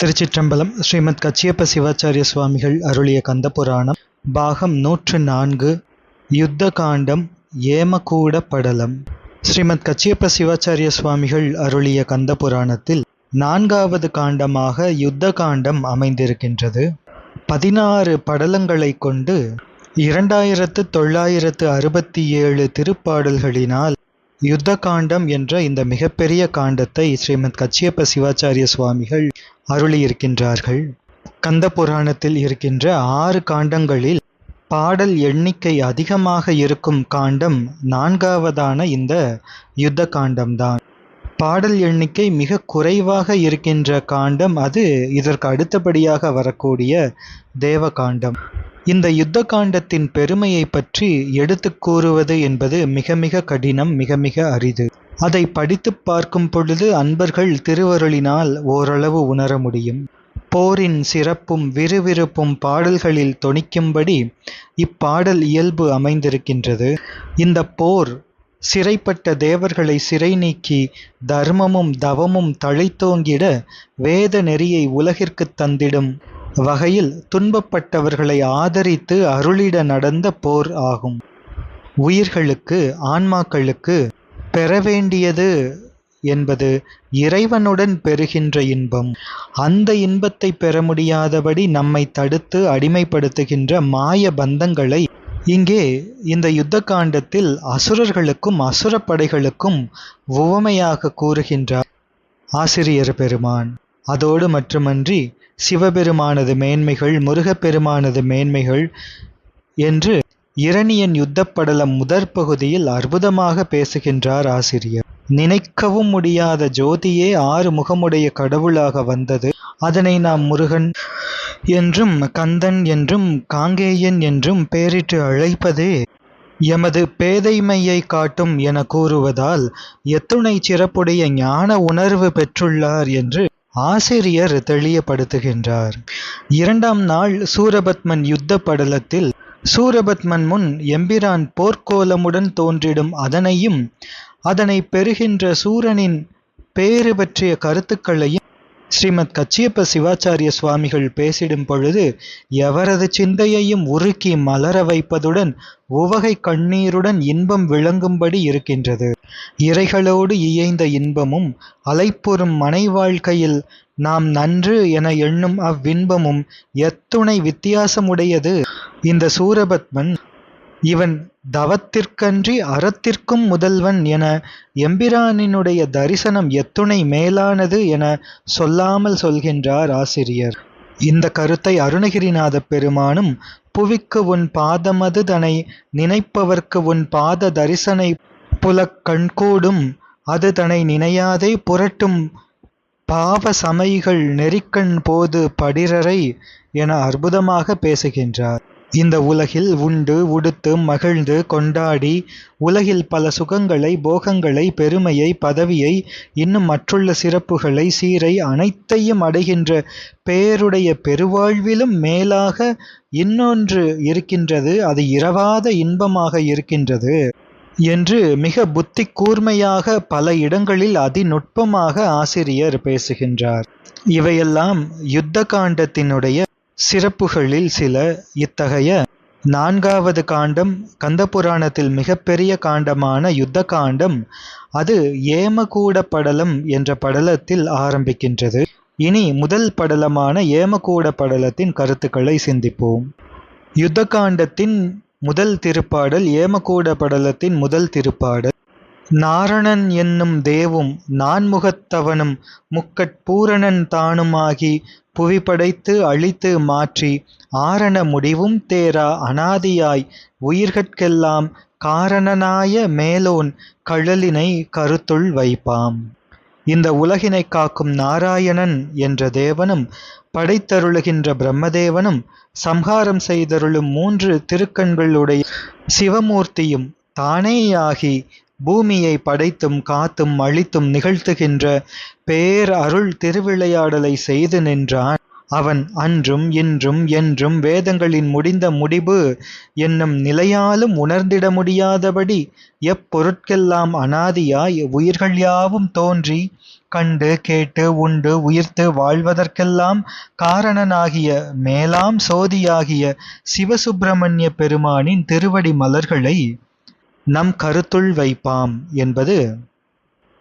திருச்சிற்றம்பலம் ஸ்ரீமத் கச்சியப்ப சிவாச்சாரிய சுவாமிகள் அருளிய கந்தபுராணம் பாகம் நூற்று நான்கு யுத்த காண்டம் ஏமகூட படலம் ஸ்ரீமத் கச்சியப்ப சிவாச்சாரிய சுவாமிகள் அருளிய கந்தபுராணத்தில் நான்காவது காண்டமாக யுத்த காண்டம் அமைந்திருக்கின்றது. பதினாறு படலங்களை கொண்டு இரண்டாயிரத்து தொள்ளாயிரத்து அறுபத்தி ஏழு திருப்பாடல்களினால் யுத்த காண்டம் என்ற இந்த மிகப்பெரிய காண்டத்தை ஸ்ரீமத் கச்சியப்ப சிவாச்சாரிய சுவாமிகள் அருளியிருக்கின்றார்கள். கந்த புராணத்தில் இருக்கின்ற ஆறு காண்டங்களில் பாடல் எண்ணிக்கை அதிகமாக இருக்கும் காண்டம் நான்காவதான இந்த யுத்த காண்டம்தான். பாடல் எண்ணிக்கை மிக குறைவாக இருக்கின்ற காண்டம் அது இதற்கு அடுத்தபடியாக வரக்கூடிய தேவ காண்டம். இந்த யுத்த காண்டத்தின் பெருமையை பற்றி எடுத்து கூறுவது என்பது மிக மிக கடினம் மிக மிக அரிது. அதை படித்து பார்க்கும் பொழுது அன்பர்கள் திருவருளினால் ஓரளவு உணர முடியும். போரின் சிறப்பும் விறுவிறுப்பும் பாடல்களில் தொனிக்கும்படி இப்பாடல் இயல்பு அமைந்திருக்கின்றது. இந்த போர் சிறைப்பட்ட தேவர்களை சிறை நீக்கி தர்மமும் தவமும் தழைத்தோங்கிட வேத நெறியை உலகிற்கு தந்திடும் வகையில் துன்பப்பட்டவர்களை ஆதரித்து அருளிட நடந்த போர் ஆகும். உயிர்களுக்கு ஆன்மாக்களுக்கு பெற வேண்டியது என்பது இறைவனுடன் பெறுகின்ற இன்பம். அந்த இன்பத்தை பெற முடியாதபடி நம்மை தடுத்து அடிமைப்படுத்துகின்ற மாய பந்தங்களை இங்கே இந்த யுத்த காண்டத்தில் அசுரர்களுக்கும் அசுரப்படைகளுக்கும் உவமையாக கூறுகின்றார் ஆசிரியர் பெருமான். அதோடு மட்டுமன்றி சிவபெருமானது மேன்மைகள் முருகப்பெருமானது மேன்மைகள் என்று இரணியன் யுத்தப்படலம் முதற் பகுதியில் அற்புதமாக பேசுகின்றார் ஆசிரியர். நினைக்கவும் முடியாத ஜோதியே ஆறு முகமுடைய கடவுளாக வந்தது. அதனை நாம் முருகன் என்றும் கந்தன் என்றும் காங்கேயன் என்றும் பெயரிட்டு அழைப்பதே எமது பேதைமையை காட்டும் என கூறுவதால் எத்துணை சிறப்புடைய ஞான உணர்வு பெற்றுள்ளார் என்று ஆசிரியர் தெளியப்படுத்துகின்றார். இரண்டாம் நாள் சூரபத்மன் யுத்த படலத்தில் சூரபத்மன் முன் எம்பிரான் போர்க்கோலமுடன் தோன்றிடும் அதனையும் அதனை பெறுகின்ற சூரனின் பேறு பற்றிய கருத்துக்களையும் ஸ்ரீமத் கச்சியப்ப சிவாச்சாரிய சுவாமிகள் பேசிடும் பொழுது எவரது சிந்தையையும் உருக்கி மலர வைப்பதுடன் உவகை கண்ணீருடன் இன்பம் விளங்கும்படி இருக்கின்றது. இறைகளோடு இயைந்த இன்பமும் அலைப்புறும் மனை வாழ்க்கையில் நாம் நன்று என எண்ணும் அவ்வின்பமும் எத்துணை வித்தியாசமுடையது. இந்த சூரபத்மன் இவன் தவத்திற்கன்றி அறத்திற்கும் முதல்வன் என எம்பிரானினுடைய தரிசனம் எத்துணை மேலானது என சொல்லாமல் சொல்கின்றார் ஆசிரியர். இந்த கருத்தை அருணகிரிநாத பெருமானும் புவிக்கு உன் பாதமது தனை நினைப்பவர்க்கு உன் பாத தரிசனை புலக் கண்கூடும் அது தனை நினையாதே புரட்டும் பாவ சமைகள் நெறிக்கண் போது படிரரை என அற்புதமாக பேசுகின்றார். இந்த உலகில் உண்டு உடுத்து மகிழ்ந்து கொண்டாடி உலகில் பல சுகங்களை போகங்களை பெருமையை பதவியை இன்னும் மற்றுள்ள சிறப்புகளை சீரை அனைத்தையும் அடைகின்ற பேருடைய பெருவாழ்விலும் மேலாக இன்னொன்று இருக்கின்றது அது இரவாத இன்பமாக இருக்கின்றது. என்று மிக புத்தி கூர்மையாக பல இடங்களில் அதிநுட்பமாக ஆசிரியர் பேசுகின்றார். இவையெல்லாம் யுத்த காண்டத்தினுடைய சிறப்புகளில் சில. இத்தகைய நான்காவது காண்டம் கந்தபுராணத்தில் மிகப்பெரிய காண்டமான யுத்த காண்டம் அது ஏமகூட படலம் என்ற படலத்தில் ஆரம்பிக்கின்றது. இனி முதல் படலமான ஏமகூட படலத்தின் கருத்துக்களை சிந்திப்போம். யுத்த காண்டத்தின் முதல் திருப்பாடல் ஏமகூட படலத்தின் முதல் திருப்பாடல். நாரணன் என்னும் தேவும் நான்முகத்தவனும் முக்கட்பூரணன் தானுமாகி புவி படைத்து அழித்து மாற்றி ஆரண முடிவும் தேரா அனாதியாய் உயிர்கட்கெல்லாம் காரணனாய மேலோன் கழலினை கருத்துள் வைப்பாம். இந்த உலகினை காக்கும் நாராயணன் என்ற தேவனும் படைத்தருளுகின்ற பிரம்மதேவனும் சம்ஹாரம் செய்தருளும் மூன்று திருக்கண்களுடைய சிவமூர்த்தியும் தானேயாகி பூமியை படைத்தும் காத்தும் அழித்தும் நிகழ்த்துகின்ற பேர் அருள் திருவிளையாடலை செய்து நின்றான். அவன் அன்றும் இன்றும் என்றும் வேதங்களின் முடிந்த முடிவு என்னும் நிலையாலும் உணர்ந்திட முடியாதபடி எப்பொருட்கெல்லாம் அனாதியாய் உயிர்கள் யாவும் தோன்றி கண்டு கேட்டு உண்டு உயிர்த்து வாழ்வதற்கெல்லாம் காரணனாகிய மேலாம் சோதியாகிய சிவசுப்பிரமணிய பெருமானின் திருவடி மலர்களை நம் கருத்துள் வைப்பாம் என்பது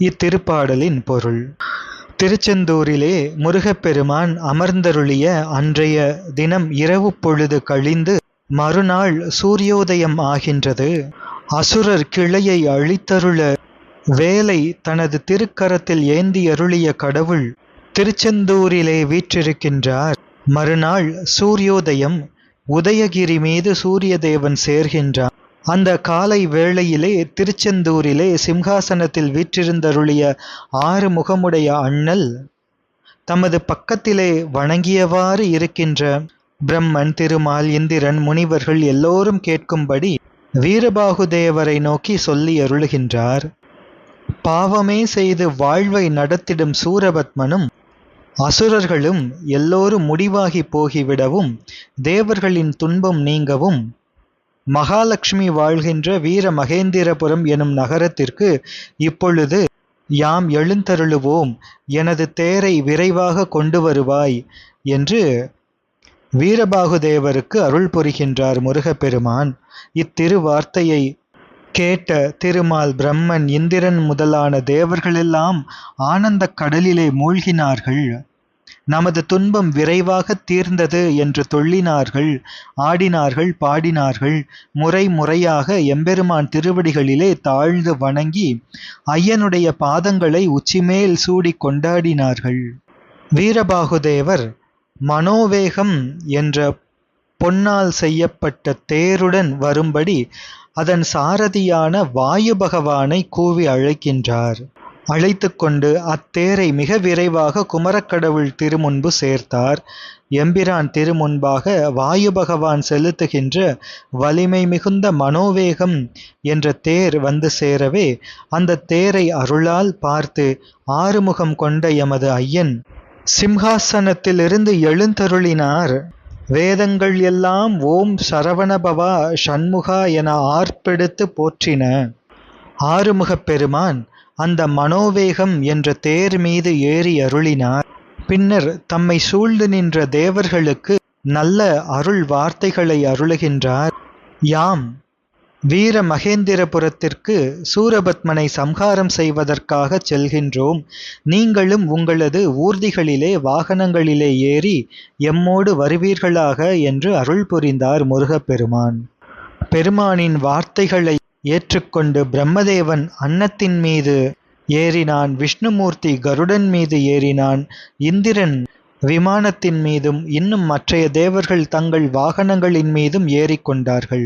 இத்திருப்பாடலின் பொருள். திருச்செந்தூரிலே முருகப்பெருமான் அமர்ந்தருளிய அன்றைய தினம் இரவு பொழுது கழிந்து மறுநாள் சூரியோதயம் ஆகின்றது. அசுரர் கிளையை அழித்தருள வேலை தனது திருக்கரத்தில் ஏந்தி அருளிய கடவுள் திருச்செந்தூரிலே வீற்றிருக்கின்றார். மறுநாள் சூரியோதயம் உதயகிரி மீது சூரிய தேவன் சேர்கின்றார் அந்த காலை வேளையிலே திருச்செந்தூரிலே சிம்ஹாசனத்தில் வீற்றிருந்தருளிய ஆறு முகமுடைய அண்ணல் தமது பக்கத்திலே வணங்கியவாறு இருக்கின்ற பிரம்மன் திருமால் இந்திரன் முனிவர்கள் எல்லோரும் கேட்கும்படி வீரபாகுதேவரை நோக்கி சொல்லி அருளுகின்றார். பாவமே செய்து வாழ்வை நடத்திடும் சூரபத்மனும் அசுரர்களும் எல்லோரும் முடிவாகி போகிவிடவும் தேவர்களின் துன்பம் நீங்கவும் மகாலட்சுமி வாழ்கின்ற வீர மகேந்திரபுரம் எனும் நகரத்திற்கு இப்பொழுது யாம் எழுந்தருளுவோம் எனது தேரை விரைவாக கொண்டு வருவாய் என்று வீரபாகுதேவருக்கு அருள் புரிகின்றார் முருகப்பெருமான். இத்திருவார்த்தையை கேட்ட திருமால் பிரம்மன் இந்திரன் முதலான தேவர்களெல்லாம் ஆனந்தக் கடலிலே மூழ்கினார்கள். நமது துன்பம் விரைவாக தீர்ந்தது என்று தொள்ளினார்கள் ஆடினார்கள் பாடினார்கள். முறை முறையாக எம்பெருமான் திருவடிகளிலே தாழ்ந்து வணங்கி ஐயனுடைய பாதங்களை உச்சிமேல் சூடி கொண்டாடினார்கள். வீரபாகுதேவர் மனோவேகம் என்ற பொன்னால் செய்யப்பட்ட தேருடன் வரும்படி அதன் சாரதியான வாயு பகவானை கூவி அழைக்கின்றார். அழைத்து கொண்டு அத்தேரை மிக விரைவாக குமரக்கடவுள் திருமுன்பு சேர்த்தார். எம்பிரான் திருமுன்பாக வாயு பகவான் செலுத்துகின்ற வலிமை மிகுந்த மனோவேகம் என்ற தேர் வந்து சேரவே அந்த தேரை அருளால் பார்த்து ஆறுமுகம் கொண்ட எமது ஐயன் சிம்ஹாசனத்திலிருந்து எழுந்தருளினார். வேதங்கள் எல்லாம் ஓம் சரவணபவா ஷண்முகா என ஆர்ப்பெடுத்து போற்றின. ஆறுமுகப் பெருமான் அந்த மனோவேகம் என்ற தேர் மீது ஏறி அருளினார். பின்னர் தம்மை சூழ்ந்து நின்ற தேவர்களுக்கு நல்ல அருள் வார்த்தைகளை அருளுகின்றார். யாம் வீர மகேந்திரபுரத்திற்கு சூரபத்மனை சம்ஹாரம் செய்வதற்காக செல்கின்றோம். நீங்களும் உங்களது ஊர்திகளிலே வாகனங்களிலே ஏறி எம்மோடு வருவீர்களாக என்று அருள் புரிந்தார் முருகப்பெருமான். பெருமானின் வார்த்தைகளை ஏற்றுக்கொண்டு பிரம்மதேவன் அன்னத்தின் மீது ஏறினான் விஷ்ணுமூர்த்தி கருடன் மீது ஏறினான் இந்திரன் விமானத்தின் மீதும் இன்னும் மற்றைய தேவர்கள் தங்கள் வாகனங்களின் மீதும் ஏறிக்கொண்டார்கள்.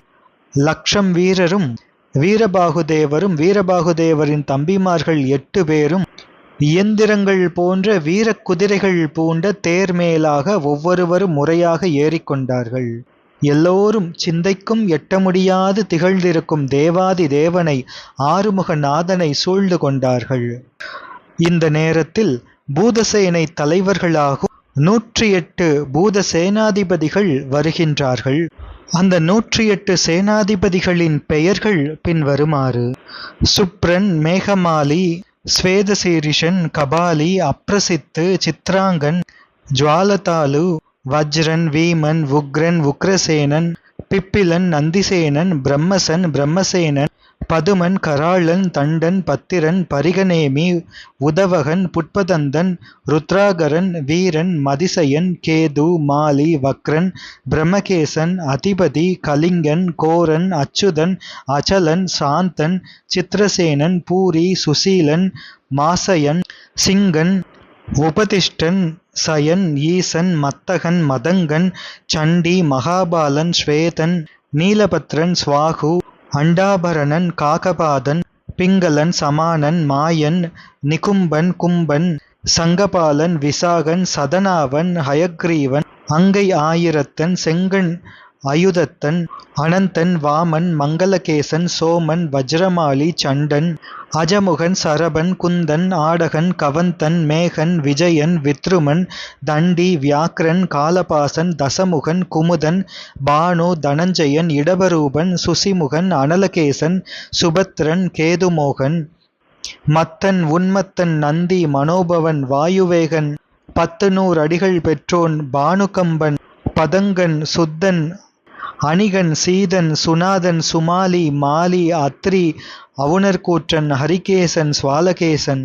லக்ஷம் வீரரும் வீரபாகுதேவரும் வீரபாகுதேவரின் தம்பிமார்கள் எட்டு பேரும் இயந்திரங்கள் போன்ற வீர குதிரைகள் பூண்ட தேர் மேலாக ஒவ்வொருவரும் முறையாக ஏறிக்கொண்டார்கள். எல்லோரும் சிந்தைக்கும் எட்ட முடியாது திகழ்ந்திருக்கும் தேவாதி தேவனை ஆறுமுக நாதனை சூழ்ந்து கொண்டார்கள். இந்த நேரத்தில் பூதசேனை தலைவர்களாகும் நூற்றி எட்டு பூத சேனாதிபதிகள் வருகின்றார்கள். அந்த நூற்றி எட்டு சேனாதிபதிகளின் பெயர்கள் பின்வருமாறு. சுப்ரன் மேகமாலி ஸ்வேதசீரிஷன் கபாலி அப்ரசித்து சித்ராங்கன் ஜுவாலதாலு வஜ்ரன் வீமன் உக்ரன் உக்ரசேனன் பிப்பிலன் நந்திசேனன் பிரம்மசன் பிரம்மசேனன் பதுமன் கராளன் தண்டன் பத்திரன் பரிகநேமி உதவகன் புட்பதந்தன் ருத்ராகரன் வீரன் மதிசயன் கேது மாலி வக்ரன் பிரம்மகேசன் அதிபதி கலிங்கன் கோரன் அச்சுதன் அச்சலன் சாந்தன் சித்திரசேனன் பூரி சுசீலன் மாசயன் சிங்கன் உபதிஷ்டன் சயன் ஈசன் மத்தகன் மதங்கன் சண்டி மகாபாலன் ஸ்வேதன் நீலபத்ரன் ஸ்வாகு அண்டாபரணன் காகபாதன் பிங்களன் சமானன் மாயன் நிகும்பன் கும்பன் சங்கபாலன் விசாகன் சதனாவன் ஹயக்ரீவன் அங்கை ஆயிரத்தன் செங்கன் அயுதத்தன் அனந்தன் வாமன் மங்களகேசன் சோமன் வஜ்ரமாலி சண்டன் அஜமுகன் சரபன் குந்தன் ஆடகன் கவந்தன் மேகன் விஜயன் வித்ருமன் தண்டி வியாக்ரன் காலபாசன் தசமுகன் குமுதன் பானு தனஞ்சயன் இடபரூபன் சுசிமுகன் அனலகேசன் சுபத்ரன் கேதுமோகன் மத்தன் உன்மத்தன் நந்தி மனோபவன் வாயுவேகன் பத்து நூறு அடிகள் பெற்றோன் பானுகம்பன் பதங்கன் சுத்தன் அணிகன் சீதன் சுனாதன் சுமாலி மாலி அத்ரி அவுணர்கூற்றன் ஹரிகேசன் சுவாலகேசன்.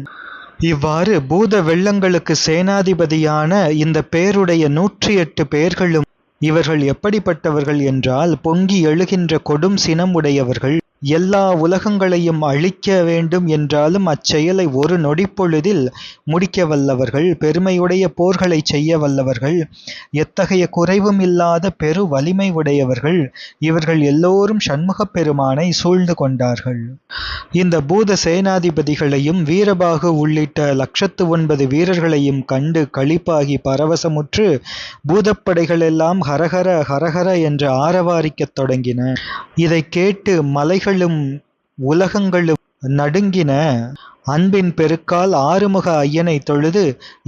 இவ்வாறு பூத வெள்ளங்களுக்கு சேனாதிபதியான இந்த பேருடைய நூற்றி எட்டு பேர்களும் இவர்கள் எப்படிப்பட்டவர்கள் என்றால் பொங்கி எழுகின்ற கொடும் சினம் உடையவர்கள் எல்லா உலகங்களையும் அழிக்க வேண்டும் என்றாலும் அச்செயலை ஒரு நொடிப்பொழுதில் முடிக்க வல்லவர்கள் பெருமையுடைய போர்களை செய்ய வல்லவர்கள் எத்தகைய குறைவும் இல்லாத பெரு வலிமை உடையவர்கள் இவர்கள் எல்லோரும் சண்முகப் பெருமானை சூழ்ந்து கொண்டார்கள். இந்த பூத சேனாதிபதிகளையும் வீரபாகு உள்ளிட்ட லட்சத்து ஒன்பது வீரர்களையும் கண்டு களிப்பாகி பரவசமுற்று பூதப்படைகளெல்லாம் ஹரஹர ஹரஹர என்று ஆரவாரிக்கத் தொடங்கின. இதைக் கேட்டு மலைகள் மலைகளும் உலகங்களும் நடுங்கின. அன்பின் பெருக்கால் ஆறுமுக ஐயனை தொழுது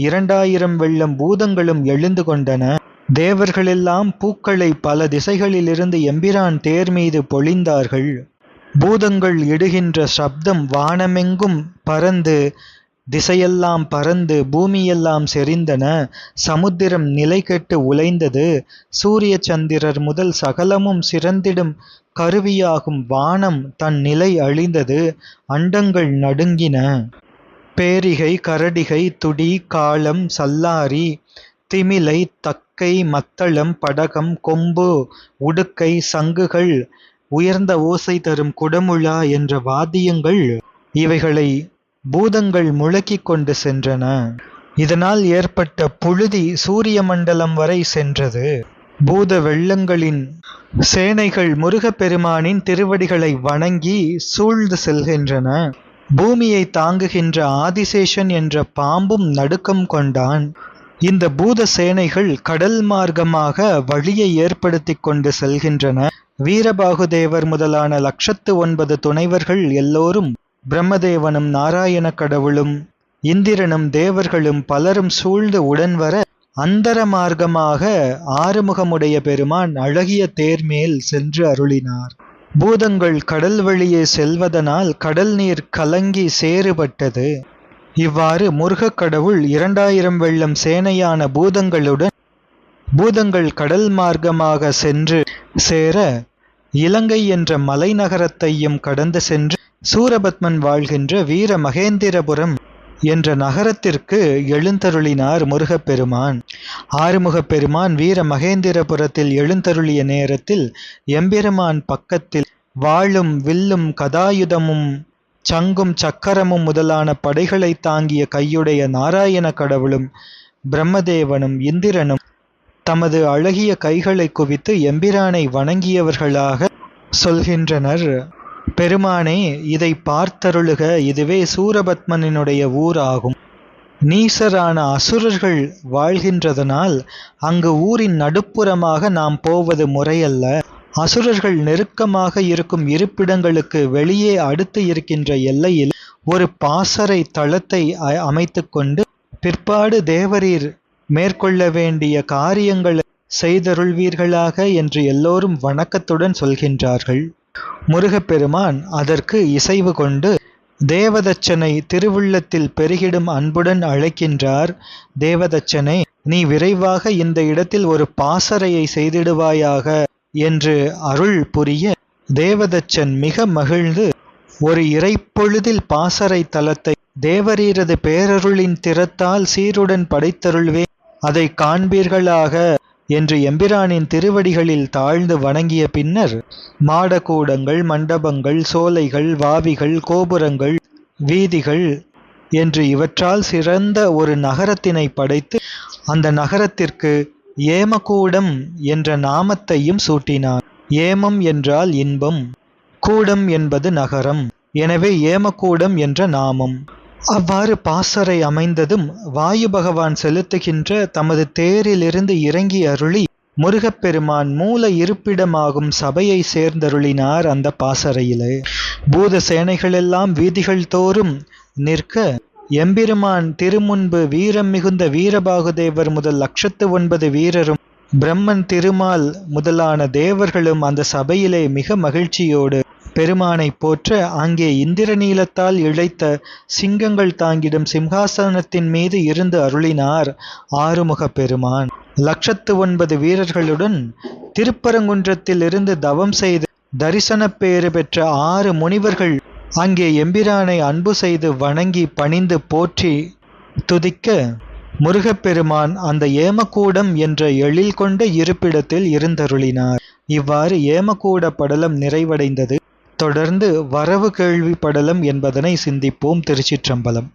இரண்டாயிரம் வெள்ளம் பூதங்களும் எழுந்து கொண்டன. தேவர்களெல்லாம் பூக்களை பல திசைகளிலிருந்து எம்பிரான் தேர் மீது பொழிந்தார்கள். பூதங்கள் இடுகின்ற சப்தம் வானமெங்கும் பறந்து திசையெல்லாம் பறந்து பூமியெல்லாம் செறிந்தன. சமுத்திரம் நிலை கெட்டு உலைந்தது. சூரிய சந்திரர் முதல் சகலமும் சிறந்திடும் கருவியாகும் வானம் தன் நிலை அழிந்தது அண்டங்கள் நடுங்கின. பேரிகை கரடிகை துடி காலம் சல்லாரி திமிலை தக்கை மத்தளம் படகம் கொம்பு உடுக்கை சங்குகள் உயர்ந்த ஓசை தரும் குடமுழா என்ற வாத்தியங்கள் இவைகளை பூதங்கள் முழக்கிக் கொண்டு சென்றன. இதனால் ஏற்பட்ட புழுதி சூரிய மண்டலம் வரை சென்றது. பூத வெள்ளங்களின் சேனைகள் முருகப்பெருமானின் திருவடிகளை வணங்கி சூழ்ந்து செல்கின்றன. பூமியை தாங்குகின்ற ஆதிசேஷன் என்ற பாம்பும் நடுக்கம் கொண்டான். இந்த பூத சேனைகள் கடல் மார்க்கமாக வழியை ஏற்படுத்தி கொண்டு செல்கின்றன. வீரபாகுதேவர் முதலான லட்சத்து ஒன்பது துணைவர்கள் எல்லோரும் பிரம்மதேவனும் நாராயண கடவுளும் இந்திரனும் தேவர்களும் பலரும் சூழ்ந்து உடன் வர அந்தர மார்க்கமாக ஆறுமுகமுடைய பெருமான் அழகிய தேர்மேல் சென்று அருளினார். பூதங்கள் கடல் வழியே செல்வதனால் கடல் நீர் கலங்கி சேறுபட்டது. இவ்வாறு முருகக் கடவுள் இரண்டாயிரம் வெள்ளம் சேனையான பூதங்களுடன் பூதங்கள் கடல் மார்க்கமாக சென்று சேர இலங்கை என்ற மலைநகரத்தையும் கடந்து சென்று சூரபத்மன் வாழ்கின்ற வீர மகேந்திரபுரம் என்ற நகரத்திற்கு எழுந்தருளினார் முருகப்பெருமான். ஆறுமுகப் பெருமான் வீர மகேந்திரபுரத்தில் எழுந்தருளிய நேரத்தில் எம்பெருமான் பக்கத்தில் வாழும் வில்லும் கதாயுதமும் சங்கும் சக்கரமும் முதலான படைகளை தாங்கிய கையுடைய நாராயண கடவுளும் பிரம்மதேவனும் இந்திரனும் தமது அழகிய கைகளை குவித்து எம்பிரானை வணங்கியவர்களாக சொல்கின்றனர். பெருமானே இதை பார்த்தருளுக இதுவே சூரபத்மனினுடைய ஊர் ஆகும் நீசரான அசுரர்கள் வாழ்கின்றதனால் அங்கு ஊரின் நடுப்புறமாக நாம் போவது முறையல்ல. அசுரர்கள் நெருக்கமாக இருக்கும் இருப்பிடங்களுக்கு வெளியே அடுத்து இருக்கின்ற எல்லையில் ஒரு பாசறை தளத்தை அமைத்துக்கொண்டு பிற்பாடு தேவரீர் மேற்கொள்ள வேண்டிய காரியங்கள் செய்தருள்வீர்களாக என்று எல்லோரும் வணக்கத்துடன் சொல்கின்றார்கள். முருகப்பெருமான் அதற்கு இசைவு கொண்டு தேவதச்சனை திருவுள்ளத்தில் பெருகிடும் அன்புடன் அழைக்கின்றார். தேவதச்சனை நீ விரைவாக இந்த இடத்தில் ஒரு பாசறையை செய்திடுவாயாக என்று அருள் புரிய தேவதச்சன் மிக மகிழ்ந்து ஒரு இறைப்பொழுதில் பாசறை தலத்தை தேவரீரது பேரருளின் திறத்தால் சீருடன் படைத்தருள்வே அதை காண்பீர்களாக. என்று எம்பிரானின் திருவடிகளில் தாழ்ந்து வணங்கிய பின்னர் மாடக்கூடங்கள் மண்டபங்கள் சோலைகள் வாவிகள் கோபுரங்கள் வீதிகள் என்று இவற்றால் சிறந்த ஒரு நகரத்தினை படைத்து அந்த நகரத்திற்கு ஏமகூடம் என்ற நாமத்தையும் சூட்டினார் ஏமம் என்றால் இன்பம் கூடம் என்பது நகரம். எனவே ஏமக்கூடம் என்ற நாமம். அவ்வாறு பாசறை அமைந்ததும் வாயு பகவான் செலுத்துகின்ற தமது தேரிலிருந்து இறங்கி அருளி முருகப்பெருமான் மூல இருப்பிடமாகும் சபையை சேர்ந்தருளினார் அந்த பாசறையிலே. பூத சேனைகளெல்லாம் வீதிகள் தோறும் நிற்க எம்பெருமான் திருமுன்பு வீரம் மிகுந்த வீரபாகுதேவர் முதல் லட்சத்து ஒன்பது வீரரும் பிரம்மன் திருமால் முதலான தேவர்களும் அந்த சபையிலே மிக மகிழ்ச்சியோடு பெருமானைப் போற்ற அங்கே இந்திரநீலத்தால் இழைத்த சிங்கங்கள் தாங்கிடும் சிம்ஹாசனத்தின் மீது இருந்து அருளினார் ஆறுமுகப் பெருமான். லட்சத்து ஒன்பது வீரர்களுடன் திருப்பரங்குன்றத்தில் இருந்து தவம் செய்து தரிசனப் பேறு பெற்ற ஆறு முனிவர்கள் அங்கே எம்பிரானை அன்பு செய்து வணங்கி பணிந்து போற்றி துதிக்க முருகப்பெருமான் அந்த ஏமக்கூடம் என்ற எழில் கொண்ட இருப்பிடத்தில் இருந்தருளினார். இவ்வாறு ஏமக்கூட படலம் நிறைவடைந்தது. தொடர்ந்து வரவு கேள்வி படலம் என்பதனை சிந்திப்போம் திருச்சிற்றம்பலம்.